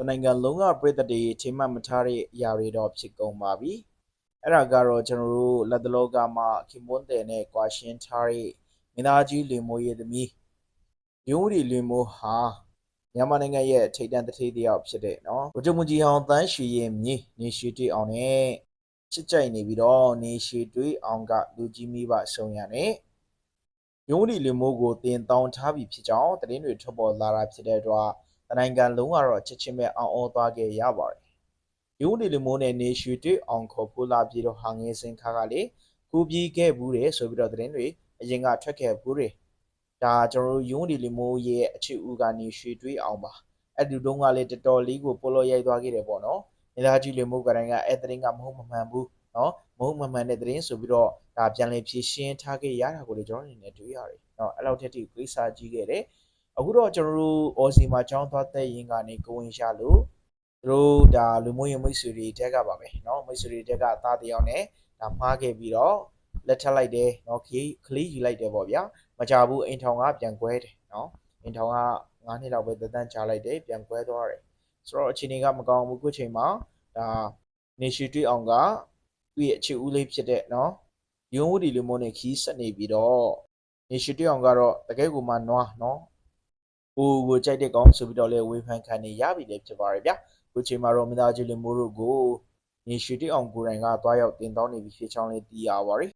တနိုင်ငံလုံးကပြည်သက်တွေချိန်မှတ်မထားတဲ့အရာတွေတော့ဖြစ်ကုန်ပါပြီအဲ့ဒါကတော့ကျွန်တော်တို့လက်တလောကမှာခင်မွန်းတယ်နဲ့ကွာရှင်းထားတဲ့မင်းသားကြီးလင်မိုးရဲ့သမီးရုံးရီလင်မိုးဟာမြန်မာနိုင်ငံရဲ့ထိပ်တန်းတစ်ထေးတစ်ယောက်ဖြစ်တဲ့နော်ဗိုလ်ချုပ်မကြီးအောင်တန်းရွှေရဲ့မြေနေရွှေတွေ့အောင်နဲ့ချစ်ကြိုက်နေပြီးတော့နေရွှေတွေ့အောင်ကလူကြီးမိဘဆုံးရနဲ့ရုံးဒီလီမိုးကိုတင်တောင်းထားပြီးဖြစ်ကြောင်းသတင်းတွေထွက်ပေါ်လာတာဖြစ်တဲ့အတွက်တ နိုင်ငံလုံးကတော့ချက်ချင်းပဲအောင်ဩသွားခဲ့ရပါတယ်။ရုံးဒီလီမိုးနဲ့နေရွှေတွေ့အောင်ခေါ်ဖို့လာပြီးတော့ဟာငယ်စင်ခါကလေကူပြီးခဲ့ဘူးတယ်ဆိုပြီးတော့သတင်းတွေအရင်ကထွက်ခဲ့ဘူးတယ်။ဒါကျွန်တော်တို့ရုံးဒီလီမိုးရဲ့အခြေဦးကနေရွှေတွေ့အောင်ပါ။အဲ့ဒီတုန်းကလေတော်တော်လေးကိုပိုလို့ရိုက်သွားခဲ့တယ်ပေါ့နော်။နေသားကြီးလီမိုးကတိုင်းကအဲ့သတင်းကမဟုတ်မမှန်ဘူးနော်မဟုတ်မမှန်တဲ့သတင်းဆိုပြီးတော့ဒါပြန်လည်ဖြည့်ရှင်းထားခဲ့ရတာကိုလေကျွန်တော်အနေနဲ့တွေ့ရတယ်။နော်အဲ့လောက်ထက်ထိကိစ္စကြီးခဲ့တယ်။ အခုတော့ကျွန်တော်တို့အော်စီမှာကျောင်းသွားတဲ့ရင်ကနေကိုဝင်ရှာလို့သူတို့ဒါလူမျိုးရေးမိတ်ဆွေတွေတက်ကပါပဲနော်မိတ်ဆွေတွေတက်ကအသားတယောက်နဲ့ဒါမှားခဲ့ပြီးတော့လက်ထပ်လိုက်တယ်နော်ခီးခလီးယူလိုက်တယ်ပေါ့ဗျာမကြဘူးအိမ်ထောင်ကပြန်ကွဲတယ်နော်အိမ်ထောင်က9နှစ်လောက်ပဲသက်တမ်းချလိုက်တယ်ပြန်ကွဲသွားတယ်ဆိုတော့အခြေအနေကမကောင်းဘူးခုချိန်မှာဒါနေရှိတွေ့အောင်ကသူ့ရဲ့အခြေဦးလေးဖြစ်တဲ့နော်ရုံးဝတီလူမျိုးနဲ့ခီးဆက်နေပြီးတော့နေရှိတွေ့အောင်ကတော့တကယ်ကိုမှနွားနော် ဟိုကိုကြိုက်တဲ့ကောင်းဆိုပြီးတော့လဲဝေဖန်ခံနေရပြီလေဖြစ်ပါတယ်ဗျာခုချိန်မှာတော့မင်းသားကြီးလူမျိုးတို့ကိုနေရှိတွေ့အောင်ကိုယ်တိုင်ကတွားရောက်တင်တောင်းနေပြီဖြစ်ချောင်းလေးသိရပါတယ်